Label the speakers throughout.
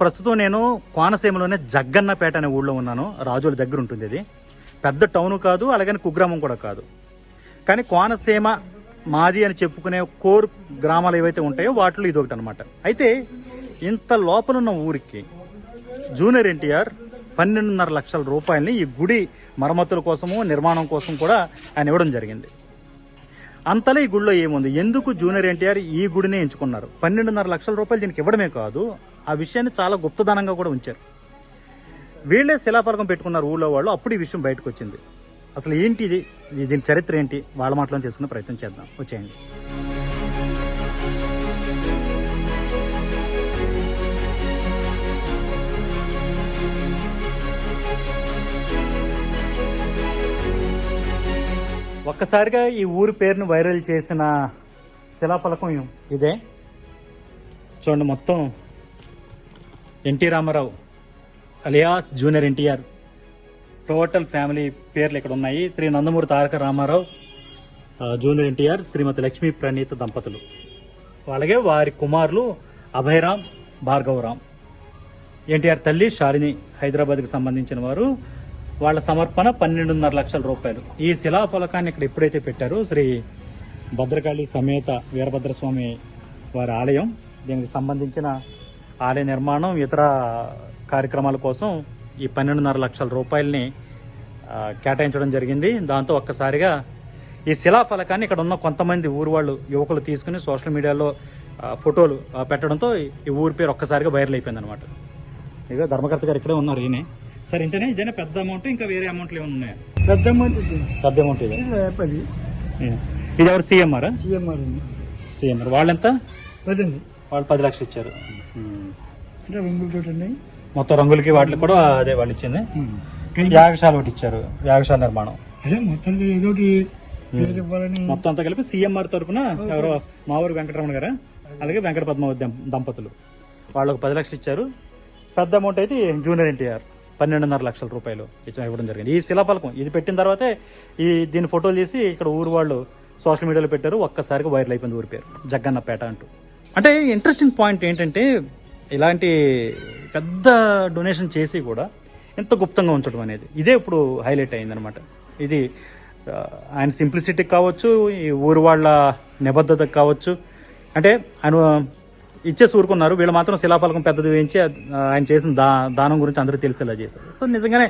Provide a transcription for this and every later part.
Speaker 1: ప్రస్తుతం నేను కోనసీమలోనే జగ్గన్నపేట అనే ఊళ్ళో ఉన్నాను. రాజుల దగ్గర ఉంటుంది ఇది. పెద్ద టౌన్ కాదు అలాగని కుగ్రామం కూడా కాదు. కానీ కోనసీమ మాది అని చెప్పుకునే కోర్ గ్రామాలు ఏవైతే ఉంటాయో వాటిలో ఇది ఒకటి అనమాట అయితే ఇంత లోపలున్న ఊరికి జూనియర్ ఎన్టీఆర్ పన్నెండున్నర లక్షల రూపాయలని ఈ గుడి మరమ్మతుల కోసము నిర్మాణం కోసం కూడా ఆయన ఇవ్వడం జరిగింది. అంతలో ఈ గుడిలో ఏముంది? ఎందుకు జూనియర్ ఎన్టీఆర్ ఈ గుడినే ఎంచుకున్నారు? పన్నెండున్నర లక్షల రూపాయలు దీనికి ఇవ్వడమే కాదు. ఆ విషయాన్ని చాలా గుప్తదానంగా కూడా ఉంచారు. వీళ్ళే శిలాఫలకం పెట్టుకున్నారు ఊళ్ళో వాళ్ళు అప్పుడు ఈ విషయం బయటకు వచ్చింది అసలు ఏంటి ఇది? దీని చరిత్ర ఏంటి? వాళ్ళ మాటలో తెలుసుకునే ప్రయత్నం చేద్దాం. వచ్చేయండి. ఒక్కసారిగా ఈ ఊరి పేరును వైరల్ చేసిన శిలాఫలకం ఇదే. చూడండి మొత్తం NT Rama Rao alias junior NTR total family పేర్లు ఇక్కడ ఉన్నాయి. శ్రీ నందమూరి తారక రామారావు జూనియర్ ఎన్టీఆర్ శ్రీమతి లక్ష్మీ ప్రణీత దంపతులు. అలాగే వారి కుమారులు అభయరామ్ భార్గవరామ్. ఎన్టీఆర్ తల్లి శాలిని హైదరాబాద్కి సంబంధించిన వారు. వాళ్ళ సమర్పణ పన్నెండున్నర లక్షల రూపాయలు. ఈ శిలాఫలకాన్ని ఇక్కడ ఎప్పుడైతే పెట్టారో శ్రీ భద్రకాళి సమేత వీరభద్రస్వామి వారి ఆలయం దీనికి సంబంధించిన ఆలయ నిర్మాణం ఇతర కార్యక్రమాల కోసం ఈ పన్నెండున్నర లక్షల రూపాయలని కేటాయించడం జరిగింది. దాంతో ఒక్కసారిగా ఈ శిలాఫలకాన్ని ఇక్కడ ఉన్న కొంతమంది ఊరు వాళ్ళు యువకులు తీసుకుని సోషల్ మీడియాలో ఫోటోలు పెట్టడంతో ఈ ఊరి పేరు ఒక్కసారిగా వైరల్ అయిపోయింది అనమాట ఇక ధర్మకర్త గారు ఇక్కడే ఉన్నారు ఈయనే. సరే ఇంతనే ఇదేనా పెద్ద అమౌంట్ ఇంకా వేరే అమౌంట్లు ఏమైనా ఉన్నాయా?
Speaker 2: పెద్ద అమౌంట్ ఇది.
Speaker 1: పెద్ద అమౌంట్ ఇది?
Speaker 2: ఇది
Speaker 1: ఎవరు సీఎంఆర్
Speaker 2: సీఎంఆర్
Speaker 1: సీఎంఆర్ వాళ్ళెంత?
Speaker 2: పదండి.
Speaker 1: వాళ్ళు పది లక్షలు ఇచ్చారు.
Speaker 2: అంటే రంగులతో
Speaker 1: మొత్తం రంగులకి వాటికి కూడా అదే వాళ్ళు ఇచ్చింది. యాగశాల ఒకటి ఇచ్చారు యాగశాల నిర్మాణం.
Speaker 2: అదే మొత్తానికి ఏదో
Speaker 1: మొత్తం అంతా కలిపి సీఎంఆర్ తరఫున ఎవరో మావూరు వెంకటరమణ గారు? అలాగే వెంకట పద్మావతి దంప- దంపతులు. వాళ్ళకు పది లక్షలు ఇచ్చారు. పెద్ద అమౌంట్ అయితే జూనియర్ ఎన్టీఆర్ పన్నెండున్నర లక్షల రూపాయలు ఇచ్చిన ఇవ్వడం జరిగింది. ఈ శిలాఫలకం ఇది పెట్టిన తర్వాతే ఈ దీని ఫోటోలు తీసి ఇక్కడ ఊరు వాళ్ళు సోషల్ మీడియాలో పెట్టారు. ఒక్కసారిగా వైరల్ అయిపోయింది ఊరి పేరు. జగ్గన్నపేట అంటూ. అంటే ఇంట్రెస్టింగ్ పాయింట్ ఏంటంటే ఇలాంటి పెద్ద డొనేషన్ చేసి కూడా ఎంత గుప్తంగా ఉంచడం అనేది. ఇదే ఇప్పుడు హైలైట్ అయిందనమాట ఇది ఆయన సింప్లిసిటీ కావచ్చు ఈ ఊరు వాళ్ళ నిబద్ధత కావచ్చు. అంటే ఆయన ఇచ్చేసి ఊరుకున్నారు వీళ్ళు మాత్రం శిలాఫలకం పెద్దది వేయించి ఆయన చేసిన దా దానం గురించి అందరూ తెలిసేలా చేశారు. సో నిజంగానే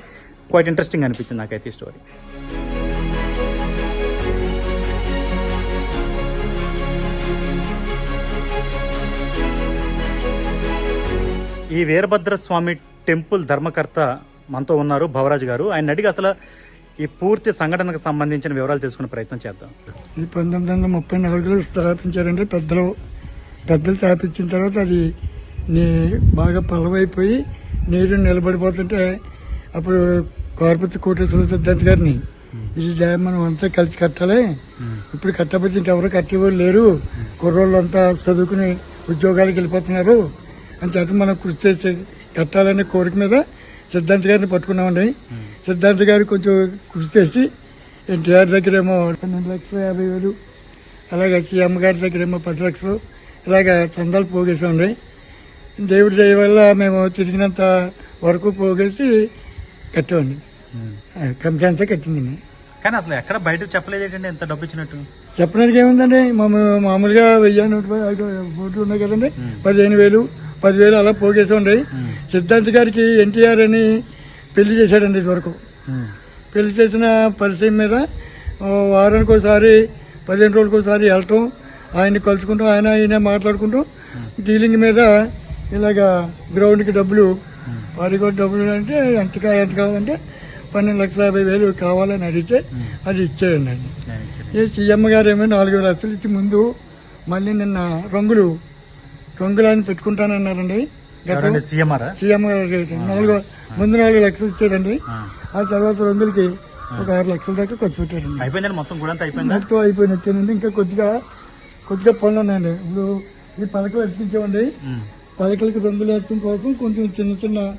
Speaker 1: క్వైట్ ఇంట్రెస్టింగ్ అనిపించింది నాకైతే ఈ స్టోరీ ఈ వీరభద్ర స్వామి టెంపుల్ ధర్మకర్త మనతో ఉన్నారు భవరాజ్ గారు. ఆయన అడిగి అసలు ఈ పూర్తి సంఘటనకు సంబంధించిన వివరాలు తెలుసుకునే ప్రయత్నం చేద్దాం.
Speaker 2: ఇది పంతొమ్మిది వందల ముప్పై నాలుగులో స్థాపించారంటే పెద్దలు పెద్దలు స్థాపించిన తర్వాత అది నీ బాగా పలవైపోయి నీరు నిలబడిపోతుంటే అప్పుడు కార్పొరేట్ కోటేశ్వర సిద్ధాంత్ గారిని ఇది మనం అంతా కలిసి కట్టాలి. ఇప్పుడు కట్టకపోతే ఇంకెవరు కట్టేవాళ్ళు లేరు. కుర్రోళ్ళంతా చదువుకుని ఉద్యోగాలకు వెళ్ళిపోతున్నారు. అని చేత మనం కృషి చేసి కట్టాలనే కోరిక మీద సిద్ధాంత్ గారిని పట్టుకున్నామండి. సిద్ధాంత్ గారు కొంచెం కృషి చేసి ఎన్టీఆర్ దగ్గర ఏమో పన్నెండు లక్షల యాభై వేలు అలాగే సీఎం గారి దగ్గర ఏమో పది లక్షలు ఇలాగ చందాలు పోగేసామండి దేవుడి దయ వల్ల మేము తిరిగినంత వరకు పోగేసి కట్టామండి. కంపెనీ అంతా కట్టిందండి.
Speaker 1: కానీ అసలు ఎక్కడ బయట చెప్పలేదు ఎంత డబ్బు ఇచ్చినట్టు?
Speaker 2: చెప్పడానికి ఏముందండి? మాము మామూలుగా వెయ్యి నూట ఐదు కోట్లు ఉన్నాయి కదండి. పదిహేను వేలు పదివేలు అలా పోగేసామండి సిద్ధాంత్ గారికి ఎన్టీఆర్ అని పెళ్ళి చేశాడండి ఇదివరకు పెళ్ళి చేసిన పరిచయం మీద వారానికి ఒకసారి పదిహేను రోజులకు ఒకసారి వెళ్ళటం ఆయన్ని కలుసుకుంటూ ఆయన ఆయన మాట్లాడుకుంటూ డీలింగ్ మీద ఇలాగా గ్రౌండ్కి డబ్బులు వారికి డబ్బులు అంటే ఎంత ఎంత కావాలంటే పన్నెండు లక్షల యాభై వేలు కావాలని అడిగితే అది ఇచ్చేయండి. అండి ఈ సీఎం గారు ఏమో నాలుగు లక్షలు ఇచ్చి ముందు మళ్ళీ నిన్న రంగులు అని పెట్టుకుంటానన్నారండి.
Speaker 1: సీఎంఆర్
Speaker 2: సీఎం నాలుగు ముందు నాలుగు లక్షలు ఇచ్చారండి. ఆ. తర్వాత రంగులకి ఒక ఆరు లక్షల దాకా ఖర్చు పెట్టారండి.
Speaker 1: అయిపోయిందండి? మొత్తం అయిపోయిందా?
Speaker 2: మొత్తం అయిపోయినట్టేనండి ఇంకా కొద్దిగా కొద్దిగా పనులు ఉన్నాయండి. ఇప్పుడు ఈ పలకలు ఎత్తించామండి. పలకలకి రంగులు వేయడం కోసం కొంచెం చిన్న చిన్న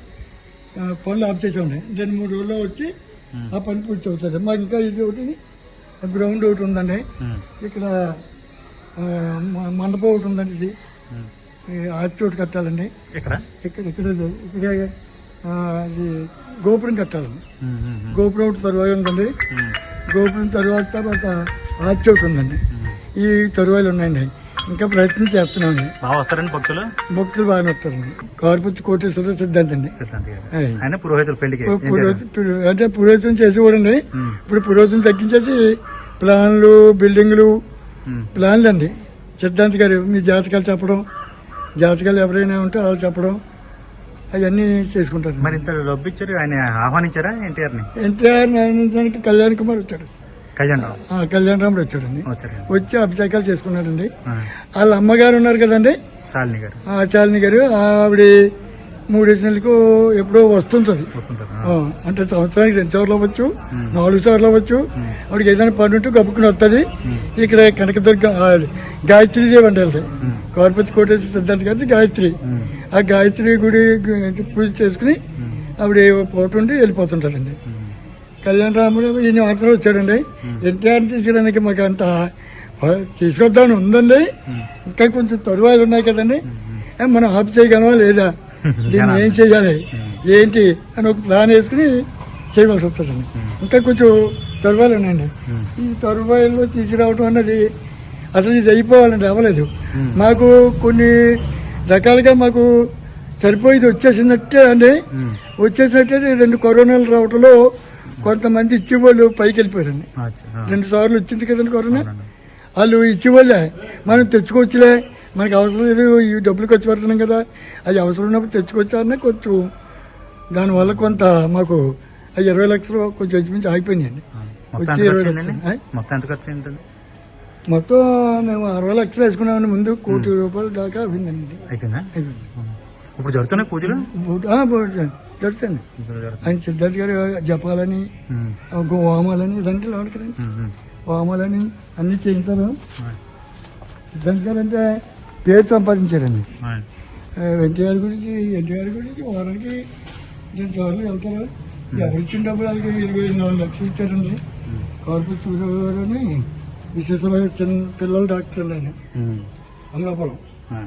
Speaker 2: పనులు ఆఫ్ చేసామండి. రెండు మూడు రోజుల్లో వచ్చి ఆ పని పూర్తి అవుతుంది. మాకు ఇంకా ఇది ఒకటి గ్రౌండ్ ఒకటి ఉందండి. ఇక్కడ మండపం ఒకటి ఉందండి ఇది. ఆర్చోట్ కట్టాలండి.
Speaker 1: ఇక్కడ
Speaker 2: ఇక్కడ ఇక్కడ ఇక్కడ అది గోపురం కట్టాలండి. గోపురం ఒకటి తరువాత ఉందండి. గోపురం తర్వాత తర్వాత ఆర్చోట్ ఉందండి. ఈ తరువాయిలు ఉన్నాయండి. ఇంకా ప్రయత్నం చేస్తున్నామండి.
Speaker 1: బాగా వస్తారండి భక్తులు?
Speaker 2: భక్తులు బాగానే వస్తారండి. కార్పతి కోటేశ్వర సిద్ధాంత్ అండి.
Speaker 1: ఆయన పురోహితుల
Speaker 2: పెళ్ళికి అంటే పురోహితం చేసి కూడా ఇప్పుడు పురోహితం తగ్గించేసి ప్లాన్లు బిల్డింగ్లు ప్లాన్లు అండి సిద్ధాంత్ గారు మీ జాతకాలు చెప్పడం జాతకాలు ఎవరైనా ఉంటే వాళ్ళు చెప్పడం అవన్నీ చేసుకుంటారు.
Speaker 1: మరి ఇంత ఇచ్చారు ఆయన ఆహ్వానించారా ఎన్టీఆర్ని?
Speaker 2: ఎన్టీఆర్ నాయనకి కళ్యాణ్ కుమార్ వచ్చాడు.
Speaker 1: కళ్యాణ్
Speaker 2: ఆ, కళ్యాణ్ రాముడు వచ్చాడండి
Speaker 1: వచ్చారు
Speaker 2: వచ్చి అభిషేకాలు చేసుకున్నాడండి. వాళ్ళ అమ్మగారు ఉన్నారు కదండి.
Speaker 1: శాలిని గారు.
Speaker 2: ఆ చాలిని గారు ఆవిడ మూడేసి నెలలకు ఎప్పుడో వస్తుంటది. అంటే సంవత్సరానికి రెండు సార్లు అవ్వచ్చు. నాలుగు సార్లు అవ్వచ్చు. ఆవిడకి ఏదైనా పని ఉంటే గబుక్కుని వస్తుంది. ఇక్కడ కనకదుర్గ వెళ్తాయి
Speaker 1: ఉమ్,
Speaker 2: కార్పతి కోటేశ్వర సిద్ధాంత్ గారి గాయత్రి. ఆ గాయత్రి గుడి పూజ చేసుకుని ఆవిడ పూట ఉండి వెళ్ళిపోతుంటారండి. కళ్యాణ రాముడు ఈయన మాత్రం వచ్చాడండి. ఎన్టీఆర్ తీసుకురానికి మాకు అంత తీసుకొద్దామని ఉందండి. ఇంకా కొంచెం తరువాలు ఉన్నాయి కదండి. మనం ఆఫ్ చేయగలమా లేదా? దీన్ని ఏం చేయాలి? ఏంటి అని ఒక ప్లాన్ వేసుకుని చేయవలసి వస్తుందండి. ఇంకా కొంచెం తరువాలు ఉన్నాయండి. ఈ తరువాయిలో తీసుకురావడం అన్నది అసలు ఇది అయిపోవాలండి అవ్వలేదు.
Speaker 1: ఉమ్.
Speaker 2: మాకు కొన్ని రకాలుగా మాకు సరిపోయేది వచ్చేసినట్టే అండి.
Speaker 1: ఉమ్.
Speaker 2: వచ్చేసినట్టే రెండు కరోనాలు రావడంలో కొంతమంది ఇచ్చేవాళ్ళు పైకి వెళ్ళిపోయారండి. రెండు సార్లు వచ్చింది కదండి కరోనా. వాళ్ళు ఇచ్చేవాళ్ళే. మనం తెచ్చుకోవచ్చులే. మనకి అవసరం లేదు ఈ డబ్బులు ఖర్చు పెడుతున్నాం కదా. అది అవసరం ఉన్నప్పుడు తెచ్చుకోవచ్చారనే కొంచెం దానివల్ల కొంత మాకు ఇరవై లక్షలు కొంచెం ఆగిపోయినాయండి. వచ్చి
Speaker 1: ఎంత
Speaker 2: ఇరవై లక్షలు.
Speaker 1: మొత్తం ఎంత ఖర్చు
Speaker 2: మొత్తం మేము అరవై లక్షలు వేసుకున్నామని ముందు కోటి రూపాయల దాకా అయిందండి.
Speaker 1: అయిపోయిందా ఇప్పుడు జరుగుతున్నాయి పూజలు?
Speaker 2: జరుగుతుంది. ఆయన సిద్ధార్థ్ గారు జపాలని వామాలని ఇదంటే లోన్ కదండి.
Speaker 1: ఉమ్, ఉమ్.
Speaker 2: వామాలని అన్ని చేయించారు సిద్ధార్థ్ గారు అంటే పేరు సంపాదించారండి. ఎన్టీఆర్ గురించి ఎన్టీఆర్ గురించి వారానికి రెండు సార్లు వెళ్తారు. ఎవరు ఇచ్చిన డబ్బులు వాళ్ళకి ఇరవై నాలుగు లక్షలు ఇచ్చారండి. కార్పొరేట్ అని విశేషమైన చిన్న పిల్లల డాక్టర్
Speaker 1: ఉమ్,
Speaker 2: అమలాపురం.
Speaker 1: ఆ.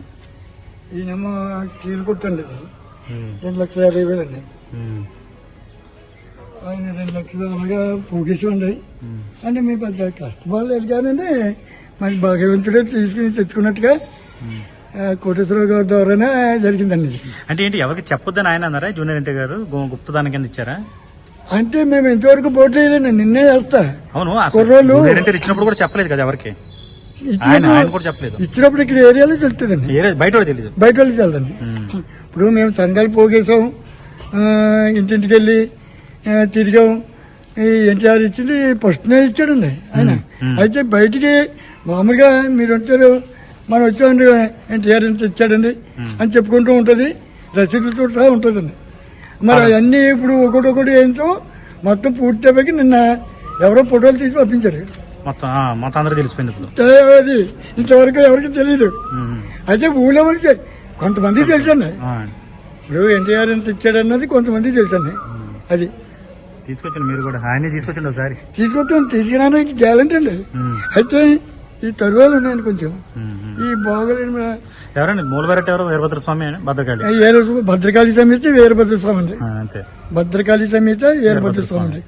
Speaker 2: ఈయనేమో స్టీల్ కొట్టండి. రెండు లక్షల యాభై వేలు అండి. ఆయన రెండు లక్షలు అలాగా పోగేసుకోండి
Speaker 1: ఉమ్.
Speaker 2: అంటే మీ పెద్ద కష్టపడలేదు కానండి మరి భగవంతుడే తీసుకుని తెచ్చుకున్నట్టుగా కోటేశ్వరరావు గారి ద్వారానే జరిగిందండి.
Speaker 1: అంటే ఏంటి ఎవరికి చెప్పొద్దని ఆయన అన్నారా? జూనియర్ ఎన్టీ గారు గుప్తదానం కింద ఇచ్చారా?
Speaker 2: అంటే మేము ఇంతవరకు పోటీ నిన్నే చేస్తా.
Speaker 1: అవును
Speaker 2: కుర్రోళ్ళు-
Speaker 1: ఎన్టీ ఇచ్చినప్పుడు కూడా చెప్పలేదు కదా ఎవరికి?
Speaker 2: ఇచ్చినప్పుడు ఇక్కడ ఏరియాలో తెలుస్తుందండి.
Speaker 1: బయట తెలియదు
Speaker 2: బయట వాళ్ళకి
Speaker 1: ఉమ్,
Speaker 2: ఇప్పుడు మేము సంఘాలు పోగేసాం ఇంటింటికి వెళ్ళి తిరిగాం. ఈ ఎన్టీఆర్ ఇచ్చింది ఫస్ట్నే ఇచ్చాడండి ఆయన. అయితే బయటికి మామూలుగా మీరు వచ్చారు మనం వచ్చామండి ఎన్టీఆర్ ఇంత ఇచ్చాడండి. అని చెప్పుకుంటూ ఉంటుంది రసీదులతో సహా ఉంటుందండి. మరి అవన్నీ ఇప్పుడు ఒకటి ఒకటి ఏంటో మొత్తం పూర్తి అయిపోయి నిన్న ఎవరో ఫోటోలు తీసి పంపించారు.
Speaker 1: మొత్తం మొత్తం అందరూ తెలిసిపోయింది
Speaker 2: అది ఇంతవరకు ఎవరికి తెలియదు అయితే ఊళ్ళో వాళ్ళకి కొంతమంది తెలుసండి. ఇప్పుడు ఎన్టీఆర్ ఎంత ఇచ్చాడన్నది కొంతమంది తెలుసండి. అది.
Speaker 1: తీసుకొచ్చిండు మీరు కూడా. ఆయనే తీసుకొచ్చిండు ఒకసారి.
Speaker 2: తీసుకొస్తాం తీసుకురావడానికి గ్యారంటీ అండి. అయితే ఈ తరువాలు ఉన్నాయండి కొంచెం. ఈ బాగోలేని
Speaker 1: ఎవరండి? మూలవెరట్ ఎవరు? వీరభద్ర స్వామి అని భద్రకాళి.
Speaker 2: భద్రకాళి సమేత వీరభద్ర స్వామి అండి.
Speaker 1: అంతే.
Speaker 2: భద్రకాళి సమేత వీరభద్ర స్వామి అండి.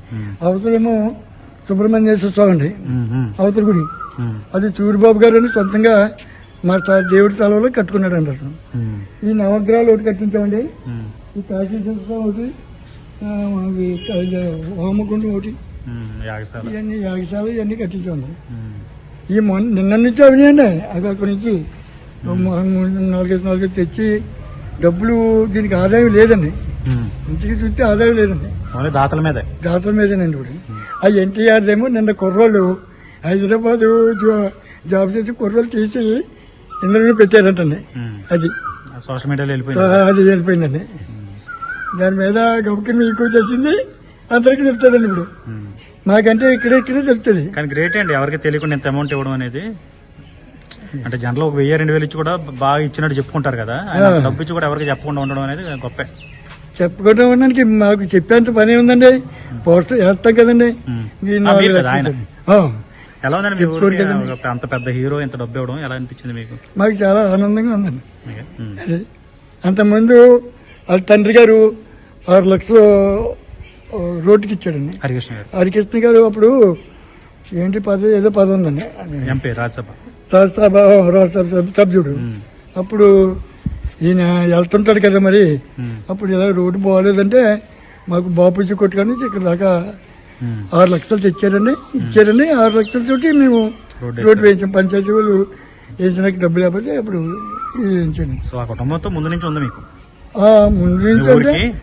Speaker 2: అవతలేమో సుబ్రహ్మణ్యేశ్వర స్వామి అండి. అవతల గుడి. అది సూరిబాబు గారు అని సొంతంగా మా దేవుడి స్థలంలో కట్టుకున్నాడండి అసలు
Speaker 1: ఉమ్,
Speaker 2: ఈ నవగ్రహాలు ఒకటి కట్టించామండి. ఈ కాశీశ్వర ఒకటి హోమగుండం ఒకటి. ఇవన్నీ యాగశాల ఇవన్నీ కట్టించామండి. ఈ మొన్న నిన్న నుంచి అవినాయండి అవి అక్కడి నుంచి. నాలుగైదు నాలుగైదు తెచ్చి డబ్బులు దీనికి ఆదాయం లేదండి. ఇంటికి చూస్తే ఆదాయం లేదండి
Speaker 1: దాతల మీదే.
Speaker 2: దాతల మీదేనండి ఇప్పుడు. ఆ ఎన్టీఆర్ ఏమో నిన్న కుర్రోళ్ళు హైదరాబాద్ జాబ్ చేసి కుర్రోళ్ళు తీసి ఇందులోనే పెట్టారంటండి. అది.
Speaker 1: సోషల్ మీడియాలో వెళ్ళిపోయింది.
Speaker 2: అది వెళ్ళిపోయిందండి. దాని మీద గబుకిని ఎక్కువ చేసింది అందరికీ తెలుస్తుందండి ఇప్పుడు. మాకంటే ఇక్కడే ఇక్కడే తెలుస్తుంది
Speaker 1: కానీ గ్రేట్ అండి ఎవరికి తెలియకుండా ఇంత అమౌంట్ ఇవ్వడం అనేది అంటే జనరల్ ఒక వెయ్యి రెండు వేలు ఇచ్చి కూడా బాగా ఇచ్చినట్టు చెప్పుకుంటారు కదా ఆయన. డబ్బు ఇచ్చి కూడా ఎవరికి చెప్పకుండా ఉండడం అనేది గొప్పే
Speaker 2: చెప్పుకోవడం ఉండడానికి మాకు చెప్పేంత పని ఉందండి పోస్టర్ వేస్తాం కదండి
Speaker 1: ఉమ్.
Speaker 2: ఈ
Speaker 1: ఆ,
Speaker 2: నాలుగు
Speaker 1: మీరు కదా ఆయన
Speaker 2: లక్షలు. ఆ.
Speaker 1: ఎలా ఉందండి మీ
Speaker 2: చెప్పుకోరు
Speaker 1: ఊరికి
Speaker 2: కదండి.
Speaker 1: ఒక అంత పెద్ద హీరో ఇంత డబ్బు ఇవ్వడం ఎలా అనిపించింది మీకు
Speaker 2: మాకు చాలా ఆనందంగా ఉందండి.
Speaker 1: ఉమ్.
Speaker 2: అది అంతకుముందు వాళ్ళ తండ్రి గారు ఆరు లక్షలు రోడ్డుకి ఇచ్చాడండి.
Speaker 1: హరికృష్ణ గారు.
Speaker 2: హరికృష్ణ గారు అప్పుడు ఏంటి పదవి? ఏదో పదవి ఉందండి.
Speaker 1: ఎంపీ రాజ్యసభ.
Speaker 2: రాజ్యసభ రాజ్యసభ సభ్యు- సభ్యుడు. అప్పుడు ఈయన వెళ్తుంటాడు కదా మరి. అప్పుడు ఇలా రోడ్డు బాగోలేదంటే మాకు బాపూజీ కొట్టుకొని ఇక్కడ దాకా. ఆరు లక్షలు తెచ్చారండి. ఇచ్చారండి. ఆరు లక్షలతోటి మేము
Speaker 1: రోడ్డు
Speaker 2: వేయించాం పంచాయతీ వాళ్ళు వేయించడానికి డబ్బు లేకపోతే అప్పుడు వేయించండి.
Speaker 1: సో ఆ కుటుంబంతో ముందు నుంచి ఉంది మీకు?
Speaker 2: ముందు నుంచి అంటే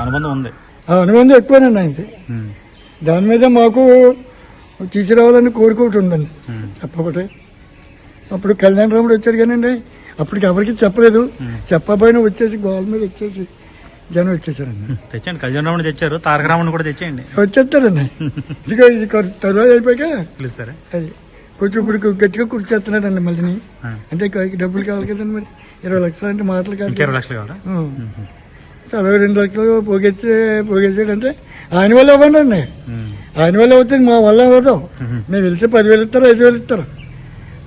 Speaker 1: అనుబంధం ఉంది.
Speaker 2: అనుబంధం ఎక్కువనండి ఆయనకి. దాని మీద మాకు తీసుకురావాలని కోరిక ఒకటి ఉందండి. చెప్పబట్టే అప్పుడు కళ్యాణ రాముడు వచ్చాడు కానండి అప్పటికి ఎవరికి చెప్పలేదు. చెప్పబోయిన వచ్చేసి గోల మీద వచ్చేసి జనం వచ్చేసారండి.
Speaker 1: తెచ్చండి కళ్యాణ రాముడు తెచ్చారు. తారక రాముడు కూడా తెచ్చేయండి.
Speaker 2: వచ్చేస్తారండి. ఇది తర్వాత అయిపోయాక
Speaker 1: పిలుస్తారా?
Speaker 2: అది కొంచెం ఇప్పుడు గట్టిగా కూర్చేస్తున్నాడండి మళ్ళీ. అంటే డబ్బులు కావాలి కదండి మరి. ఇరవై లక్షలు అంటే మాటలు కాదు
Speaker 1: ఇరవై లక్షలు కావాలా.
Speaker 2: అరవై రెండు లక్షలు పోగేసి పోగేసాడంటే ఆయన వల్ల ఇవ్వండి అండి. ఆయన వల్ల అవుతుంది మా వల్ల అవ్వదు
Speaker 1: ఉమ్.
Speaker 2: మేము వెళ్తే పదివేలు ఇస్తారు ఐదు వేలు ఇస్తారు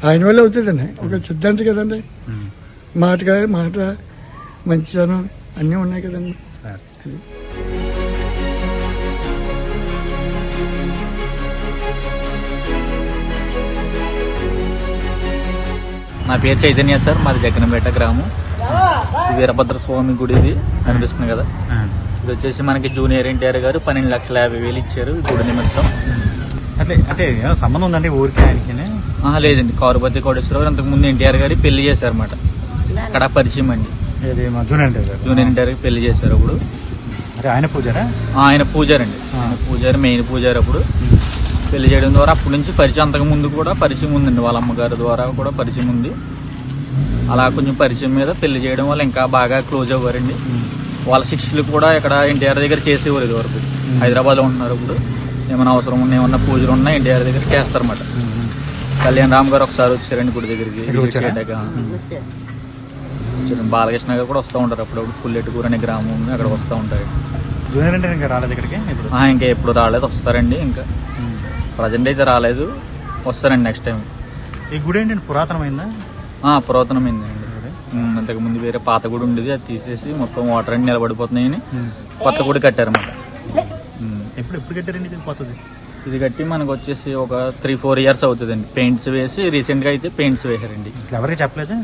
Speaker 2: ఆయన వల్ల అవుతుందండి ఒక సిద్ధాంతం కదండి. మాట కాదు మాట మంచితనం అన్నీ ఉన్నాయి కదండి.
Speaker 3: నా పేరు చైతన్య సార్ మాది జగ్గనపేట గ్రామం వీరభద్ర స్వామి గుడి ఇది కనిపిస్తుంది కదా. ఇది వచ్చేసి మనకి జూనియర్ ఎన్టీఆర్ గారు పన్నెండు లక్షల యాభై వేలు ఇచ్చారు గుడి నిమిత్తం.
Speaker 1: అట్లే అంటే సంబంధం ఉందండి ఊరికి ఆయనకి
Speaker 3: లేదండి. కారుపతి కోటేశ్వరరావు అంతకు ముందు ఎన్టీఆర్ గారి పెళ్ళి చేశారన్నమాట. అక్కడ పరిచయం అండి.
Speaker 1: జూనియర్ ఎన్టీఆర్ గారు?
Speaker 3: జూనియర్ పెళ్ళి చేశారు అప్పుడు.
Speaker 1: ఆయన పూజారా?
Speaker 3: ఆయన పూజారి అండి ఆయన పూజారి మెయిన్ పూజారి అప్పుడు. పెళ్ళి చేయడం ద్వారా అప్పటి నుంచి పరిచయం అంతకు ముందు కూడా పరిచయం ఉందండి. వాళ్ళ అమ్మగారి ద్వారా కూడా పరిచయం ఉంది. అలా కొంచెం పరిచయం మీద పెళ్ళి చేయడం వల్ల ఇంకా బాగా క్లోజ్ అవ్వారండి. వాళ్ళ శిష్యులు కూడా ఇక్కడ ఎన్టీఆర్ దగ్గర చేసేవారు ఇది వరకు హైదరాబాద్లో ఉంటున్నారు ఇప్పుడు. ఏమైనా అవసరం ఉన్నా ఏమన్నా పూజలు ఉన్నా ఎన్టీఆర్ దగ్గర చేస్తారన్నమాట. కళ్యాణ్ రామ్ గారు ఒకసారి వచ్చారండి గుడి దగ్గరికి. బాలకృష్ణ గారు కూడా వస్తూ ఉంటారు అప్పుడప్పుడు పుల్లెట్టుకూరు అనే గ్రామం ఉంది అక్కడ వస్తూ ఉంటారు.
Speaker 1: జూనియర్ ఇంకా రాలేదు ఇక్కడికి?
Speaker 3: ఇంకా ఎప్పుడు రాలేదు వస్తారండి ఇంకా. ప్రజెంట్ అయితే రాలేదు వస్తారండి నెక్స్ట్ టైం
Speaker 1: ఈ గుడి ఏంటంటే పురాతనమైందా?
Speaker 3: ఉమ్, అంతకు ముందు వేరే పాత గుడి ఉండేది అది తీసేసి మొత్తం వాటర్ అన్ని నిలబడిపోతున్నాయని కొత్త గుడి కట్టారన్నమాట.
Speaker 1: ఎప్పుడు ఎప్పుడు కట్టారండి ఇది పోతుంది
Speaker 3: ఇది కట్టి మనకు వచ్చేసి ఒక త్రీ ఫోర్ ఇయర్స్ అవుతుందండి. పెయింట్స్ వేసి రీసెంట్గా అయితే పెయింట్స్ వేశారండి.
Speaker 1: ఎవరికి చెప్పలేదు?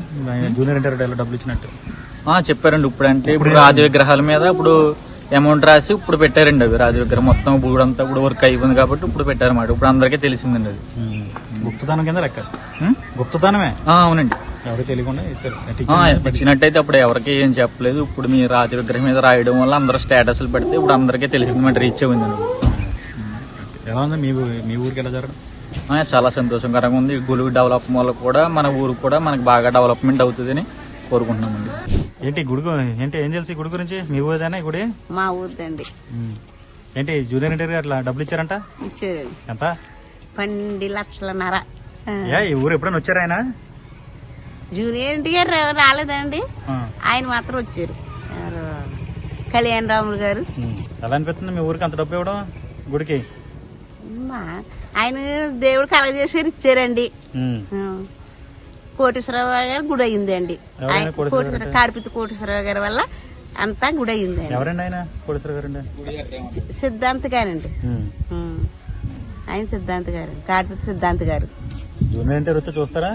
Speaker 1: జూనియర్ ఎలా డబ్బులు ఇచ్చినట్టు.
Speaker 3: చెప్పారండి. ఇప్పుడు అంటే ఇప్పుడు రాజు విగ్రహాల మీద ఇప్పుడు అమౌంట్ రాసి ఇప్పుడు పెట్టారండి అవి రాజు విగ్రహం మొత్తం గుడి అంతా ఇప్పుడు వర్క్ అయిపోయింది కాబట్టి ఇప్పుడు పెట్టారన్నమాట. ఇప్పుడు అందరికీ తెలిసిందండి అది.
Speaker 1: గుప్తదానం కింద లెక్క. గుప్తదానమే?
Speaker 3: అవునండి.
Speaker 1: ఎవరికి తెలియకుండా.
Speaker 3: ఇచ్చినట్టయితే అప్పుడు ఎవరికి ఏం చెప్పలేదు. ఇప్పుడు మీ రాజు విగ్రహం మీద రాయడం వల్ల అందరూ స్టేటస్లు పెడితే ఇప్పుడు అందరికీ తెలిసిందన్నమాట రీచ్ అయిందండి
Speaker 1: ఎలా ఉంది? మీ మీ ఊరికి ఎలా జరగడం?
Speaker 3: చాలా సంతోషకరంగా ఉంది. గుడి డెవలప్ వల్ల కూడా మన ఊరు కూడా మనకి బాగా డెవలప్మెంట్ అవుతుందని కోరుకుంటున్నామండి.
Speaker 1: ఏంటి గుడి ఏంటి ఏం తెలుసు గుడి గురించి మీ ఊరిదేనా ఈ గుడి
Speaker 4: మా ఊరిదండి
Speaker 1: ఉమ్. ఏంటి జూనియర్ గారు అట్లా డబ్బులు ఇచ్చారంట
Speaker 4: ఇచ్చారండి
Speaker 1: ఎంత
Speaker 4: పన్నెండు లక్షలన్నర ఆ.
Speaker 1: ఏ ఈ ఊరు ఎప్పుడైనా వచ్చారా ఆయన
Speaker 4: జూనియర్ ఎన్టీఆర్ రా- రాలేదండి
Speaker 1: ఆ.
Speaker 4: ఆయన మాత్రం వచ్చారు ఎవరు? కళ్యాణ్ రాములు గారు
Speaker 1: ఉమ్. ఎలా అనిపిస్తుంది మీ ఊరికి అంత డబ్బు ఇవ్వడం గుడికి
Speaker 4: ఆయన దేవుడు కలగజేసారు ఇచ్చారండి
Speaker 1: ఉమ్.
Speaker 4: ఆ. కోటేశ్వరరావు గారు గుడి అయిందండి
Speaker 1: ఎవరైనా
Speaker 4: ఆయన
Speaker 1: కోటేశ్వరరావు
Speaker 4: కోటేశ్వర కాడిపితి కోటేశ్వరరావు గారి వల్ల అంతా గుడి అయిందండి
Speaker 1: గారండి
Speaker 4: సిద్ధాంత్ గారండి. ఆయన సిద్ధాంత్ గారు కాడిపితి సిద్ధాంత్ గారు.
Speaker 1: చూస్తారా?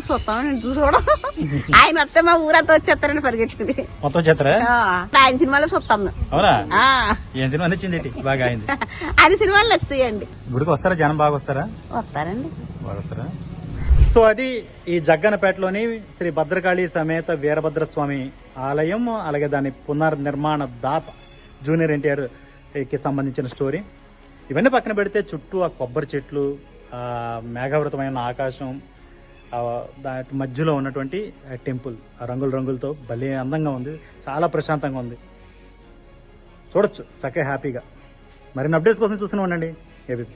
Speaker 4: చూస్తామండి ఆయన వస్తే మా ఊరంతా వచ్చేస్తారండి పరిగెట్టుకుని
Speaker 1: మొత్తం చేస్తారా
Speaker 4: ఆ, ఆయన సినిమాలో చూస్తాం.
Speaker 1: అవునా? ఏం సినిమా నచ్చింది బాగా అయింది.
Speaker 4: ఆయన సినిమాలు నచ్చుతాయండి.
Speaker 1: గుడికి వస్తారా? జనం బాగా వస్తారా?
Speaker 4: వస్తారండి.
Speaker 1: వస్తారా? సో అది ఈ జగ్గనపేటలోని శ్రీ భద్రకాళి సమేత వీరభద్ర స్వామి ఆలయం అలాగే దాని పునర్నిర్మాణ దాప జూనియర్ ఎన్టీఆర్కి సంబంధించిన స్టోరీ. ఇవన్నీ పక్కన పెడితే చుట్టూ ఆ కొబ్బరి చెట్లు మేఘావృతమైన ఆకాశం ఆ దాటి మధ్యలో ఉన్నటువంటి టెంపుల్. రంగుల రంగులతో భలే అందంగా ఉంది. చాలా ప్రశాంతంగా ఉంది. చూడొచ్చు చక్కగా హ్యాపీగా. మరిన్ని అప్డేట్స్ కోసం చూస్తూనే ఉండండి. ఏబిపి